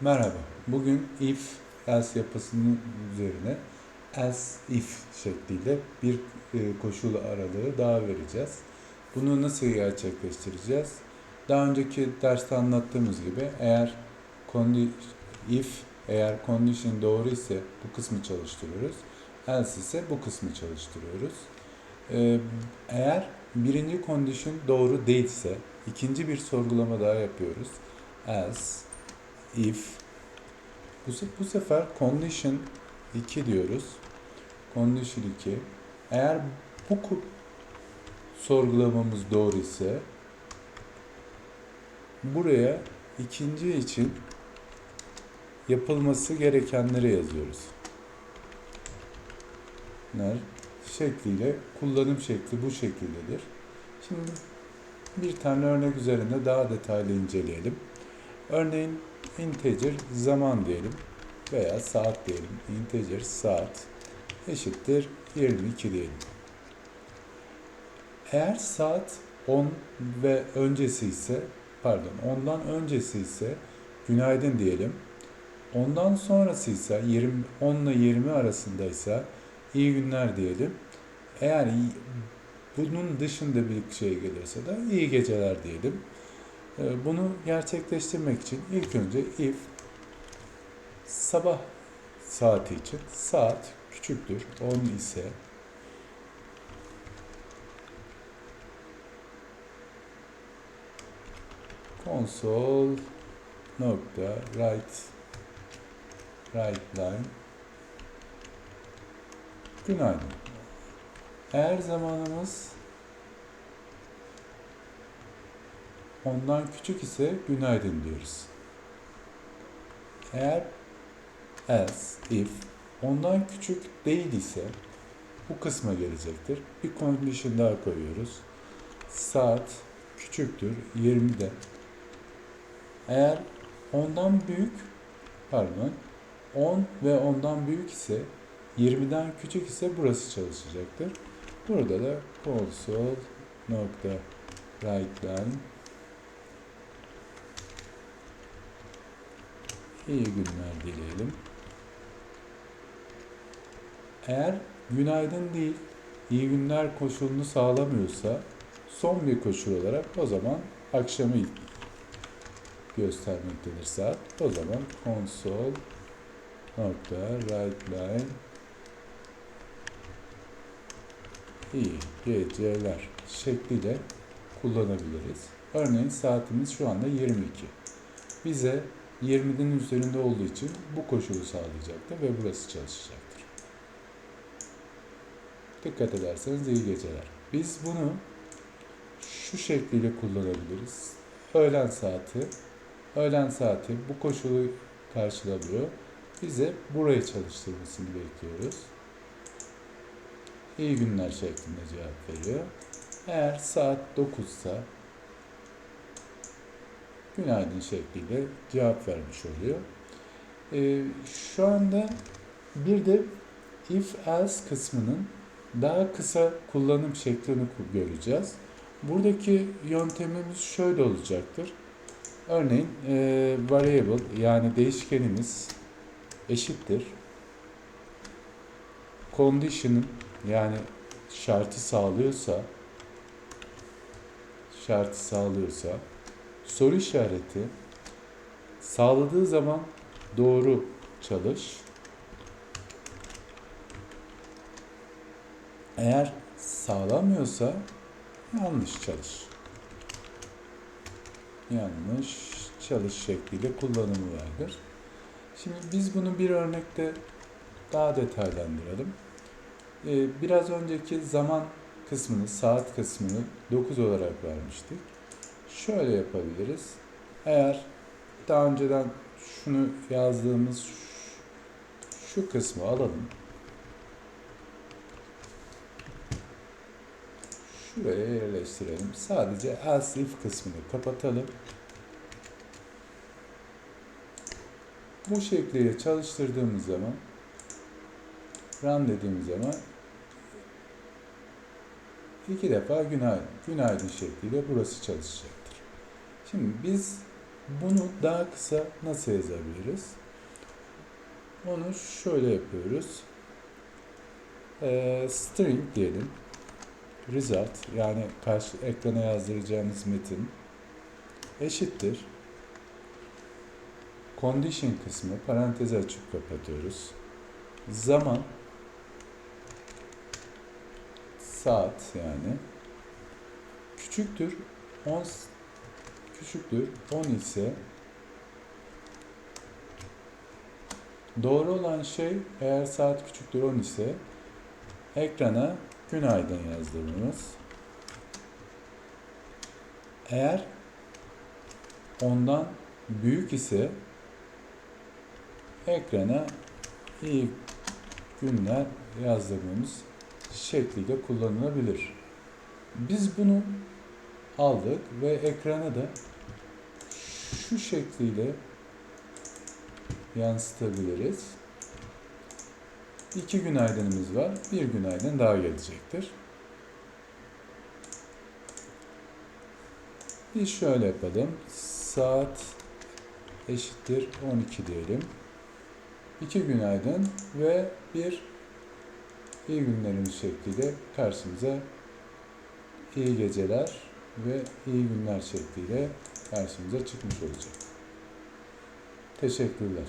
Merhaba. Bugün if else yapısının üzerine else if şekliyle bir e, koşul aralığı daha vereceğiz. Bunu nasıl gerçekleştireceğiz? Daha önceki derste anlattığımız gibi eğer if eğer condition doğru ise bu kısmı çalıştırıyoruz. Else ise bu kısmı çalıştırıyoruz. Ee, Eğer birinci condition doğru değilse ikinci bir sorgulama daha yapıyoruz. Else if bu, bu sefer condition 2 diyoruz. Condition 2 eğer bu sorgulamamız doğru ise buraya ikinci için yapılması gerekenleri yazıyoruz. Ner şekliyle kullanım şekli bu şekildedir. Şimdi bir tane örnek üzerinde daha detaylı inceleyelim. Örneğin integer zaman diyelim veya saat diyelim. Integer saat eşittir 22 diyelim. Eğer saat 10 ve öncesi ise pardon ondan öncesi ise günaydın diyelim. Ondan sonrası ise 20, 10 ile 20 arasındaysa iyi günler diyelim. Eğer bunun dışında bir şey gelirse de iyi geceler diyelim. Ee, Bunu gerçekleştirmek için ilk önce if sabah saati için saat küçüktür 10 ise console nokta write write line günaydın. Eğer zamanımız ondan küçük ise günaydın diyoruz. Eğer else, if ondan küçük değil ise bu kısma gelecektir. Bir condition daha koyuyoruz. Saat küçüktür 20'de. Eğer ondan büyük, pardon, 10 ve ondan büyük ise 20'den küçük ise burası çalışacaktır. Burada da console nokta write line iyi günler dileyelim. Eğer günaydın değil, iyi günler koşulunu sağlamıyorsa son bir koşul olarak o zaman akşamı göstermektedir saat. O zaman console nokta write line iyi geceler şekliyle kullanabiliriz. Örneğin saatimiz şu anda 22. Bize 20'nin üzerinde olduğu için bu koşulu sağlayacaktır ve burası çalışacaktır. Dikkat ederseniz iyi geceler. Biz bunu şu şekliyle kullanabiliriz. Öğlen saati, öğlen saati bu koşulu karşılamıyor. Bize burayı çalıştırmasını bekliyoruz. İyi günler şeklinde cevap veriyor. Eğer saat 9 ise günaydın şekliyle cevap vermiş oluyor. Ee, şu anda bir de if else kısmının daha kısa kullanım şeklini göreceğiz. Buradaki yöntemimiz şöyle olacaktır. Örneğin e, variable yani değişkenimiz eşittir. Condition'ın yani şartı sağlıyorsa şartı sağlıyorsa soru işareti sağladığı zaman doğru çalış. Eğer sağlamıyorsa yanlış çalış. Yanlış çalış şekliyle kullanımı vardır. Şimdi biz bunu bir örnekte daha detaylandıralım. Ee, biraz önceki zaman kısmını, saat kısmını 9 olarak vermiştik. Şöyle yapabiliriz. Eğer daha önceden şunu yazdığımız şu, kısmı alalım. Şuraya yerleştirelim. Sadece else if kısmını kapatalım. Bu şekliyle çalıştırdığımız zaman run dediğimiz zaman iki defa günaydın. Günaydın şekliyle burası çalışacaktır. Şimdi biz Bunu daha kısa nasıl yazabiliriz? Onu şöyle yapıyoruz. Ee, string diyelim. Result yani karşı ekrana yazdıracağımız metin eşittir. Condition kısmı parantez açıp kapatıyoruz. Zaman saat yani küçüktür 10 küçüktür 10 ise doğru olan şey eğer saat küçüktür 10 ise ekrana günaydın yazdırmamız. Eğer ondan büyük ise ekrana iyi günler yazdırmamız şekliyle kullanılabilir. Biz bunu aldık ve ekrana da şu şekliyle yansıtabiliriz. İki günaydınımız var. Bir günaydın daha gelecektir. Biz şöyle yapalım. Saat eşittir 12 diyelim. İki günaydın ve bir iyi günlerimiz şekliyle karşımıza iyi geceler ve iyi günler şekliyle karşımıza çıkmış olacak. Teşekkürler.